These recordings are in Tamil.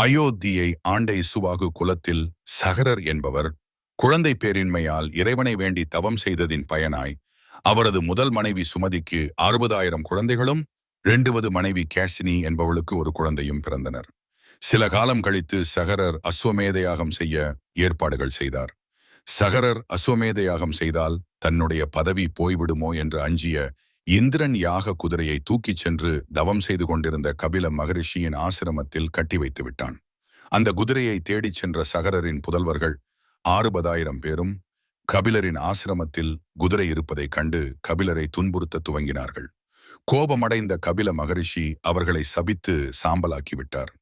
அயோத்தியை ஆண்ட இசுவாகு குலத்தில் சகரர் என்பவர் குழந்தை பேரின்மையால் இறைவனை வேண்டி தவம் செய்ததின் பயனாய் அவரது முதல் மனைவி சுமதிக்கு அறுபதாயிரம் குழந்தைகளும் இரண்டுவது மனைவி கேசினி என்பவளுக்கு ஒரு குழந்தையும் பிறந்தனர். சில காலம் கழித்து சகரர் அஸ்வமேதையாகம் செய்ய ஏற்பாடுகள் செய்தார். சகரர் அஸ்வமேதையாகம் செய்தால் தன்னுடைய பதவி போய்விடுமோ என்று அஞ்சிய இந்திரன் யாக குதிரையை தூக்கிச் சென்று தவம் செய்து கொண்டிருந்த கபில மகரிஷியின் ஆசிரமத்தில் கட்டி வைத்து விட்டான். அந்த குதிரையை தேடிச் சென்ற சகரரின் புதல்வர்கள் ஆறுபதாயிரம் பேரும் கபிலரின் ஆசிரமத்தில் குதிரை இருப்பதைக் கண்டு கபிலரை துன்புறுத்த துவங்கினார்கள். கோபமடைந்த கபில மகரிஷி அவர்களை சபித்து சாம்பலாக்கிவிட்டார்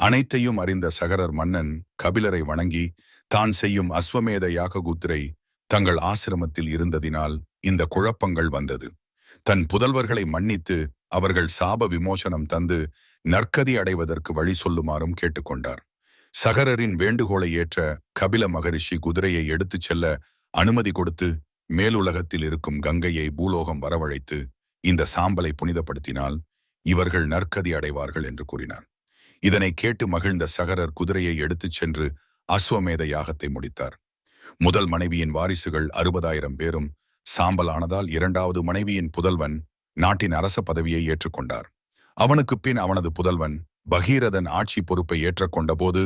அனைத்தையும் அறிந்த சகரர் மன்னன் கபிலரை வணங்கி தான் செய்யும் அஸ்வமேத யாக குதிரை தங்கள் ஆசிரமத்தில் இருந்ததினால் இந்த குழப்பங்கள் வந்தது. தன் புதல்வர்களை மன்னித்து அவர்கள் சாப விமோசனம் தந்து நற்கதி அடைவதற்கு வழி சொல்லுமாறும் கேட்டுக்கொண்டார். சகரரின் வேண்டுகோளை ஏற்ற கபில மகரிஷி குதிரையை எடுத்துச் செல்ல அனுமதி கொடுத்து மேலுலகத்தில் இருக்கும் கங்கையை பூலோகம் வரவழைத்து இந்த சாம்பலை புனிதப்படுத்தினால் இவர்கள் நற்கதி அடைவார்கள் என்று கூறினார் இதனை கேட்டு மகிழ்ந்த சகரர் குதிரையை எடுத்துச் சென்று அஸ்வமேத யாகத்தை முடித்தார். முதல் மனைவியின் வாரிசுகள் அறுபதாயிரம் பேரும் சாம்பல் ஆனதால் இரண்டாவது மனைவியின் புதல்வன் நாட்டின் அரச பதவியை ஏற்றுக்கொண்டார். அவனுக்கு பின் அவனது புதல்வன் பகீரதன் ஆட்சி பொறுப்பை ஏற்றக்கொண்டபோது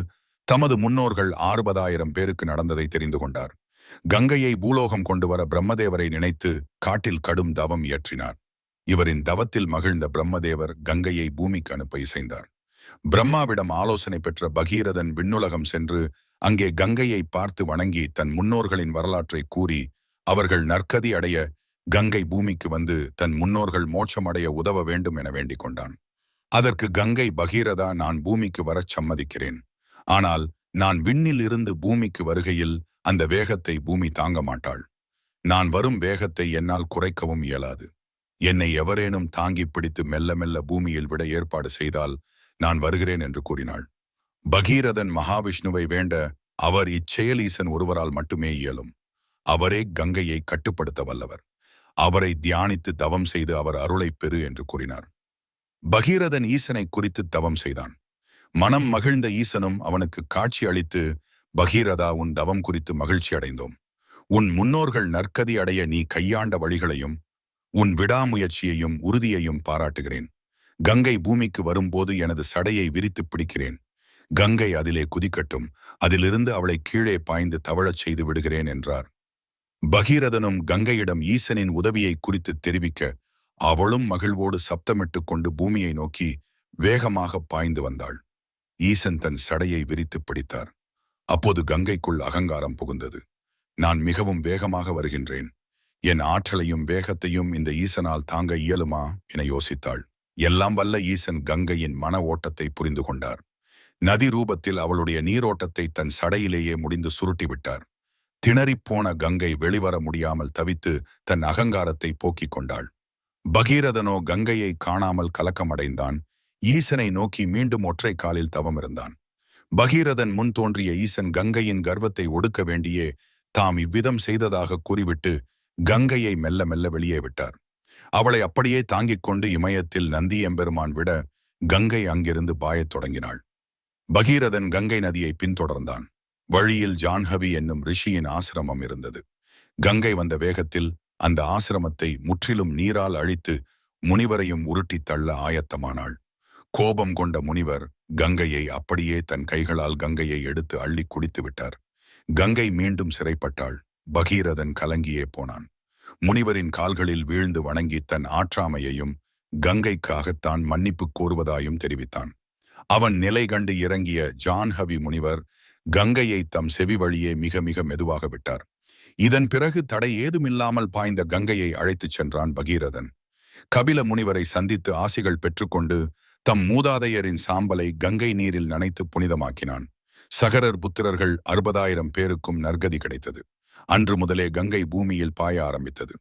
தமது முன்னோர்கள் அறுபதாயிரம் பேருக்கு நடந்ததை தெரிந்து கொண்டார். கங்கையை பூலோகம் கொண்டு வர பிரம்மதேவரை நினைத்து காட்டில் கடும் தவம் இயற்றினார். இவரின் தவத்தில் மகிழ்ந்த பிரம்மதேவர் கங்கையை பூமிக்கு அனுப்ப இசைந்தார். பிரம்மாவிடம் ஆலோசனை பெற்ற பகீரதன் விண்ணுலகம் சென்று அங்கே கங்கையை பார்த்து வணங்கி தன் முன்னோர்களின் வரலாற்றை கூறி அவர்கள் நற்கதி அடைய கங்கை பூமிக்கு வந்து தன் முன்னோர்கள் மோட்சமடைய உதவ வேண்டும் என வேண்டிக் கொண்டான். அதற்கு கங்கை பகீரதா நான் பூமிக்கு வரச் சம்மதிக்கிறேன். ஆனால் நான் விண்ணில் இருந்து பூமிக்கு வருகையில் அந்த வேகத்தை பூமி தாங்க மாட்டாள். நான் வரும் வேகத்தை என்னால் குறைக்கவும் இயலாது. என்னை எவரேனும் தாங்கி பிடித்து மெல்ல மெல்ல பூமியில் விட ஏற்பாடு செய்தால் நான் வருகிறேன் என்று கூறினாள். பகீரதன் மகாவிஷ்ணுவை வேண்ட அவர் இச்செயலீசன் ஒருவரால் மட்டுமே இயலும். அவரே கங்கையை கட்டுப்படுத்த வல்லவர். அவரை தியானித்து தவம் செய்து அவர் அருளை பெறு என்று கூறினார். பகீரதன் ஈசனை குறித்து தவம் செய்தான். மனம் மகிழ்ந்த ஈசனும் அவனுக்கு காட்சி அளித்து பகீரதா உன் தவம் குறித்து மகிழ்ச்சி அடைந்தோம். உன் முன்னோர்கள் நற்கதி அடைய நீ கையாண்ட வழிகளையும் உன் விடாமுயற்சியையும் உறுதியையும் பாராட்டுகிறேன். கங்கை பூமிக்கு வரும்போது எனது சடையை விரித்து பிடிக்கிறேன். கங்கை அதிலே குதிக்கட்டும். அதிலிருந்து அவளை கீழே பாய்ந்து தவழச் செய்து விடுகிறேன் என்றார். பகீரதனும் கங்கையிடம் ஈசனின் உதவியை குறித்து தெரிவிக்க அவளும் மகிழ்வோடு சப்தமிட்டு கொண்டு பூமியை நோக்கி வேகமாக பாய்ந்து வந்தாள். ஈசன் தன் சடையை விரித்து பிடித்தார். அப்போது கங்கைக்குள் அகங்காரம் புகுந்தது. நான் மிகவும் வேகமாக வருகின்றேன். என் ஆற்றலையும் வேகத்தையும் இந்த ஈசனால் தாங்க இயலுமா? என யோசித்தாள். எல்லாம் வல்ல ஈசன் கங்கையின் மன ஓட்டத்தை புரிந்து கொண்டார். நதி ரூபத்தில் அவளுடைய நீரோட்டத்தை தன் சடையிலேயே முடிந்து சுருட்டிவிட்டார். திணறிப்போன கங்கை வெளிவர முடியாமல் தவித்து தன் அகங்காரத்தை போக்கிக் கொண்டாள். பகீரதனோ கங்கையை காணாமல் கலக்கமடைந்தான். ஈசனை நோக்கி மீண்டும் ஒற்றை காலில் தவம் இருந்தான் பகீரதன் முன் தோன்றிய ஈசன் கங்கையின் கர்வத்தை ஒடுக்க வேண்டியே தாம் இவ்விதம் செய்ததாக கூறிவிட்டு கங்கையை மெல்ல மெல்ல வெளியே விட்டார். அவளை அப்படியே தாங்கிக் கொண்டு இமயத்தில் நந்தி எம்பெருமான் விட கங்கை அங்கிருந்து பாயத் தொடங்கினாள். பகீரதன் கங்கை நதியை பின்தொடர்ந்தான். வழியில் ஜான்ஹவி என்னும் ரிஷியின் ஆசிரமம் இருந்தது. கங்கை வந்த வேகத்தில் அந்த ஆசிரமத்தை முற்றிலும் நீரால் அழித்து முனிவரையும் உருட்டித் தள்ள ஆயத்தமானாள். கோபம் கொண்ட முனிவர் கங்கையை அப்படியே தன் கைகளால் கங்கையை எடுத்து அள்ளி குடித்து விட்டார். கங்கை மீண்டும் சிறைப்பட்டாள். பகீரதன் கலங்கியே போனான். முனிவரின் கால்களில் வீழ்ந்து வணங்கி தன் ஆற்றாமையையும் கங்கைக்காகத்தான் மன்னிப்பு கோருவதாயும் தெரிவித்தான். அவன் நிலை கண்டு இறங்கிய ஜான்ஹவி முனிவர் கங்கையை தம் செவி வழியே மிக மிக மெதுவாக விட்டார். இதன் பிறகு தடை ஏதுமில்லாமல் பாய்ந்த கங்கையை அழைத்துச் சென்றான் பகீரதன். கபில முனிவரை சந்தித்து ஆசிகள் பெற்றுக்கொண்டு தம் மூதாதையரின் சாம்பலை கங்கை நீரில் நனைத்து புனிதமாக்கினான். சகரர் புத்திரர்கள் அறுபதாயிரம் பேருக்கும் நற்கதி கிடைத்தது. அன்று முதலே கங்கை பூமியில் பாய ஆரம்பித்தது.